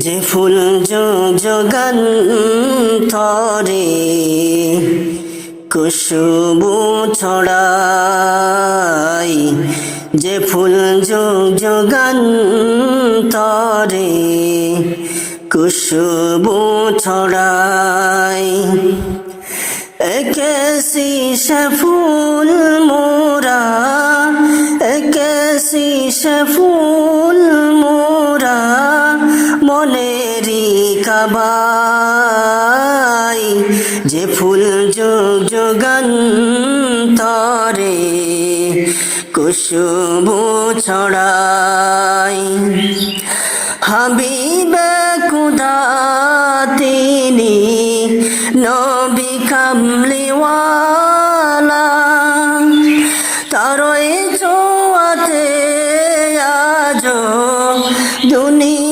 যে ফুল যোগান থরে কুশুবু ছড়াই। যে ফুল যোগান তরে কুশুবু ছড়াই। একেসি সে ফুল মোরা, একেসি সে ফুল কাবাই যে ফুল যোগ যোগান তরে কুশুবু ছড়াই। হাবিবে কুদা তিনি, নবী কামলিওয়ালা। তারই চোয়াতে আজ দুনিয়া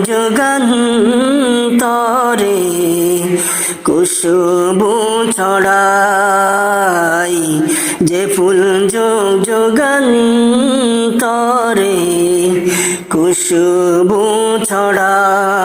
যোগান তরে কুশুবু ছড়াই। যে ফুল যোগ তরে কুসুবু ছড়াই।